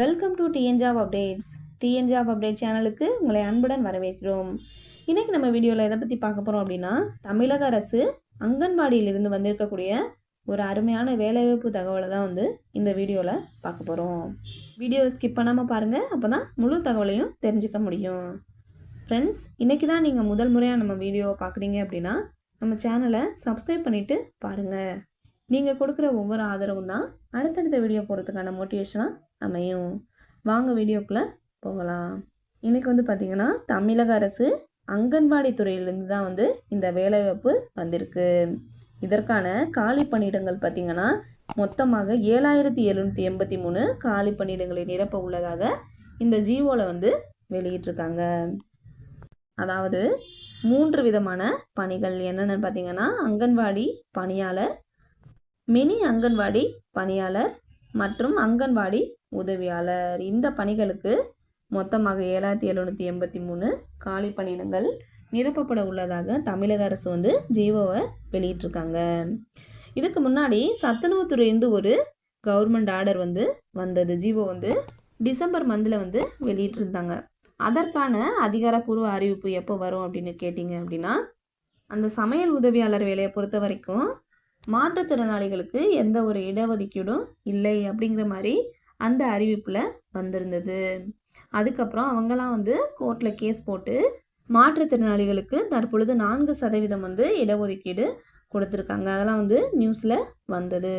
Welcome to TN job updates TN job update சேனலுக்கு உங்களை அன்புடன் வரவேற்கிறோம். இன்றைக்கி நம்ம வீடியோவில் எதை பற்றி பார்க்க போகிறோம் அப்படின்னா தமிழக அரசு அங்கன்வாடியிலிருந்து வந்திருக்கக்கூடிய ஒரு அருமையான வேலைவாய்ப்பு தகவலை தான் வந்து இந்த வீடியோவில் பார்க்க போகிறோம் வீடியோவை ஸ்கிப் பண்ணாமல் பாருங்கள் அப்போ தான் முழு தகவலையும் தெரிஞ்சுக்க முடியும். ஃப்ரெண்ட்ஸ் இன்றைக்கி தான் நீங்கள் முதல் முறையாக நம்ம வீடியோவை பார்க்குறீங்க அப்படின்னா நம்ம சேனலை சப்ஸ்கிரைப் பண்ணிவிட்டு பாருங்கள் நீங்கள் கொடுக்குற ஒவ்வொரு ஆதரவும் தான் அடுத்தடுத்த வீடியோ போகிறதுக்கான மோட்டிவேஷனாக அமையும். வாங்க வீடியோக்குள்ளே போகலாம். இன்றைக்கி வந்து பார்த்திங்கன்னா தமிழக அரசு அங்கன்வாடி துறையிலேருந்து தான் வந்து இந்த வேலைவாய்ப்பு வந்திருக்கு. இதற்கான காலி பணியிடங்கள் பார்த்திங்கன்னா மொத்தமாக ஏழாயிரத்தி எழுநூற்றி எண்பத்தி மூணு காலி பணியிடங்களை நிரப்ப உள்ளதாக இந்த ஜிஓவில் வந்து வெளியிட்டிருக்காங்க. அதாவது மூன்று விதமான பணிகள் என்னென்னு பார்த்தீங்கன்னா அங்கன்வாடி பணியாளர் மினி அங்கன்வாடி பணியாளர் மற்றும் அங்கன்வாடி உதவியாளர். இந்த பணிகளுக்கு மொத்தமாக ஏழாயிரத்தி எழுநூற்றி எண்பத்தி மூணு காலி பணியிடங்கள் நிரப்பப்பட உள்ளதாக தமிழக அரசு வந்து ஜீவோவை வெளியிட்டிருக்காங்க. இதுக்கு முன்னாடி சத்துணவுத்துறையிலேருந்து ஒரு கவர்மெண்ட் ஆர்டர் வந்து வந்தது. ஜீவோ வந்து டிசம்பர் மந்தில் வந்து வெளியிட்டிருந்தாங்க. அதற்கான அதிகாரப்பூர்வ அறிவிப்பு எப்போ வரும் அப்படின்னு கேட்டிங்க அப்படின்னா அந்த சமையல் உதவியாளர் வேலையை பொறுத்த வரைக்கும் மாற்றுத்திறனாளிகளுக்கு எந்த ஒரு இடஒதுக்கீடும் இல்லை அப்படிங்கிற மாதிரி அந்த அறிவிப்பில் வந்திருந்தது. அதுக்கப்புறம் அவங்களாம் வந்து கோர்ட்டில் கேஸ் போட்டு மாற்றுத்திறனாளிகளுக்கு தற்பொழுது நான்கு சதவீதம் வந்து இடஒதுக்கீடு கொடுத்துருக்காங்க. அதெல்லாம் வந்து நியூஸில் வந்தது.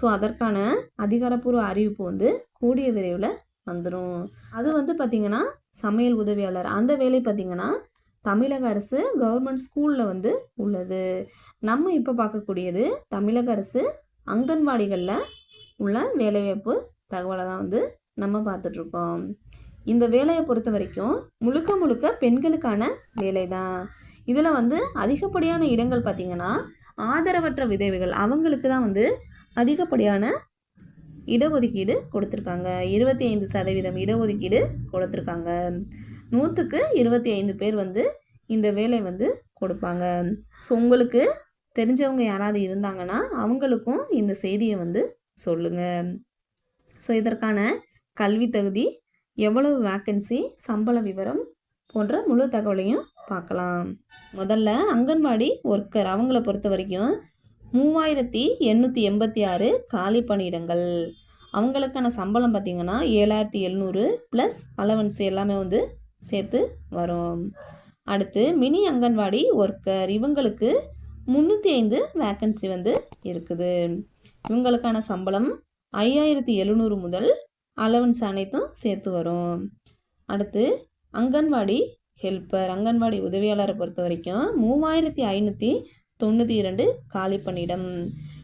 ஸோ அதற்கான அதிகாரப்பூர்வ அறிவிப்பு வந்து கூடிய விரைவில் வந்துடும் அது வந்து பார்த்திங்கன்னா சமையல் உதவியாளர். அந்த வேலை பார்த்திங்கன்னா தமிழக அரசு கவர்மெண்ட் ஸ்கூலில் வந்து உள்ளது. நம்ம இப்போ பார்க்கக்கூடியது தமிழக அரசு அங்கன்வாடிகளில் உள்ள வேலைவாய்ப்பு தகவலை தான் வந்து நம்ம பார்த்துட்ருக்கோம் இந்த வேலையை பொறுத்த வரைக்கும் முழுக்க முழுக்க பெண்களுக்கான வேலை தான். இதில் வந்து அதிகப்படியான இடங்கள் பார்த்திங்கன்னா ஆதரவற்ற விதவைகள் அவங்களுக்கு தான் வந்து அதிகப்படியான இடஒதுக்கீடு கொடுத்துருக்காங்க. இருபத்தி ஐந்து சதவீதம் இடஒதுக்கீடு கொடுத்துருக்காங்க. நூற்றுக்கு இருபத்தி ஐந்து பேர் வந்து இந்த வேலை வந்து கொடுப்பாங்க. ஸோ உங்களுக்கு தெரிஞ்சவங்க யாராவது இருந்தாங்கன்னா அவங்களுக்கும் இந்த செய்தியை வந்து சொல்லுங்கள் ஸோ இதற்கான கல்வி தகுதி எவ்வளவு வேக்கன்சி சம்பள விவரம் போன்ற முழு தகவலையும் பார்க்கலாம். முதல்ல அங்கன்வாடி ஒர்க்கர் அவங்கள பொறுத்த வரைக்கும் மூவாயிரத்தி எண்ணூற்றி எண்பத்தி ஆறு காலி பணியிடங்கள். அவங்களுக்கான சம்பளம் பார்த்திங்கன்னா ஏழாயிரத்தி எழுநூறு ப்ளஸ் அலவன்ஸ் எல்லாமே வந்து சேர்த்து வரும். அடுத்து மினி அங்கன்வாடி ஒர்க்கர் இவங்களுக்கு முந்நூற்றி ஐந்து வேக்கன்சி வந்து இருக்குது. இவங்களுக்கான சம்பளம் ஐயாயிரத்தி எழுநூறு முதல் அலவன்ஸ் அனைத்தும் சேர்த்து வரும். அடுத்து அங்கன்வாடி ஹெல்ப்பர் அங்கன்வாடி உதவியாளரை பொறுத்த வரைக்கும் மூவாயிரத்தி ஐநூற்றி தொண்ணூற்றி இரண்டு காலி பணியிடம்.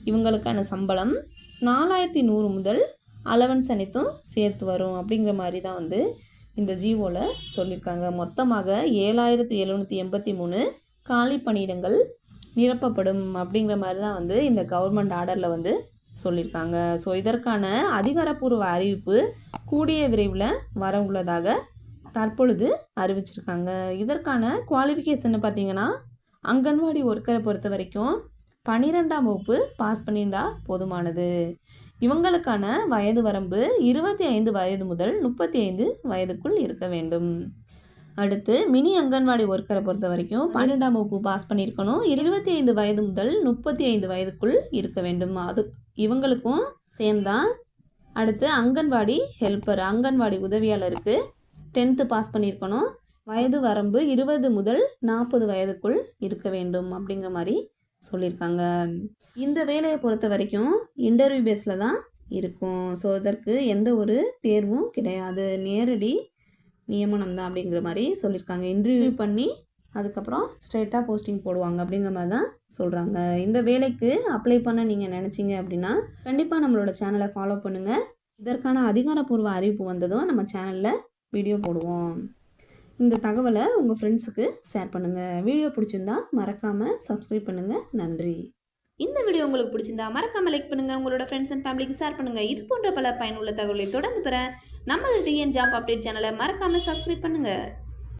இவங்களுக்கான சம்பளம் நாலாயிரத்தி நூறு முதல் அலவன்ஸ் அனைத்தும் சேர்த்து வரும். அப்படிங்கிற மாதிரி தான் வந்து இந்த ஜிஓவில் சொல்லியிருக்காங்க மொத்தமாக ஏழாயிரத்தி எழுநூற்றி எண்பத்தி மூணு காலி பணியிடங்கள் நிரப்பப்படும் அப்படிங்கிற மாதிரி தான் வந்து இந்த கவர்மெண்ட் ஆர்டரில் வந்து சொல்லியிருக்காங்க ஸோ இதற்கான அதிகாரப்பூர்வ அறிவிப்பு கூடிய விரைவில் வர உள்ளதாக தற்பொழுது அறிவிச்சிருக்காங்க. இதற்கான குவாலிஃபிகேஷன் பார்த்தீங்கன்னா அங்கன்வாடி ஒர்க்கரை பொறுத்த வரைக்கும் பன்னிரெண்டாம் வகுப்பு பாஸ் பண்ணியிருந்தால் போதுமானது. இவங்களுக்கான வயது வரம்பு இருபத்தி ஐந்து வயது முதல் முப்பத்தி ஐந்து வயதுக்குள் இருக்க வேண்டும். அடுத்து மினி அங்கன்வாடி ஒர்க்கரை பொறுத்த வரைக்கும் பன்னிரெண்டாம் வகுப்பு பாஸ் பண்ணியிருக்கணும். இருபத்தி ஐந்து வயது முதல் முப்பத்தி ஐந்து வயதுக்குள் இருக்க வேண்டும். அது இவங்களுக்கும் சேம் தான். அடுத்து அங்கன்வாடி ஹெல்ப்பர் அங்கன்வாடி உதவியாளருக்கு டென்த்து பாஸ் பண்ணியிருக்கணும். வயது வரம்பு இருபது முதல் நாற்பது வயதுக்குள் இருக்க வேண்டும் அப்படிங்கிற மாதிரி சொல்லியிருக்காங்க. இந்த வேலையை பொறுத்த வரைக்கும் இன்டர்வியூ பேஸில் தான் இருக்கும். ஸோ இதற்கு எந்த ஒரு தேர்வும் கிடையாது. நேரடி நியமனம் தான் அப்படிங்கிற மாதிரி சொல்லியிருக்காங்க. இன்டர்வியூ பண்ணி அதுக்கப்புறம் ஸ்ட்ரெயிட்டாக போஸ்டிங் போடுவாங்க அப்படிங்கிற மாதிரி தான் சொல்கிறாங்க இந்த வேலைக்கு அப்ளை பண்ண நீங்கள் நினச்சிங்க அப்படின்னா கண்டிப்பாக நம்மளோட சேனலை ஃபாலோ பண்ணுங்கள் இதற்கான அதிகாரப்பூர்வ அறிவிப்பு வந்ததும் நம்ம சேனலில் வீடியோ போடுவோம். இந்த தகவலை உங்கள் ஃப்ரெண்ட்ஸுக்கு ஷேர் பண்ணுங்கள் வீடியோ பிடிச்சிருந்தா மறக்காமல் சப்ஸ்கிரைப் பண்ணுங்கள் நன்றி. இந்த வீடியோ உங்களுக்கு பிடிச்சிருந்தா மறக்காமல் லைக் பண்ணுங்கள் உங்களோட ஃப்ரெண்ட்ஸ் அண்ட் ஃபேமிலிக்கு ஷேர் பண்ணுங்கள் இது போன்ற பல பயனுள்ள தகவலை தொடர்ந்து பெற நமது டிஎன் ஜாப் அப்டேட் சேனலை மறக்காமல் சப்ஸ்கிரைப் பண்ணுங்கள்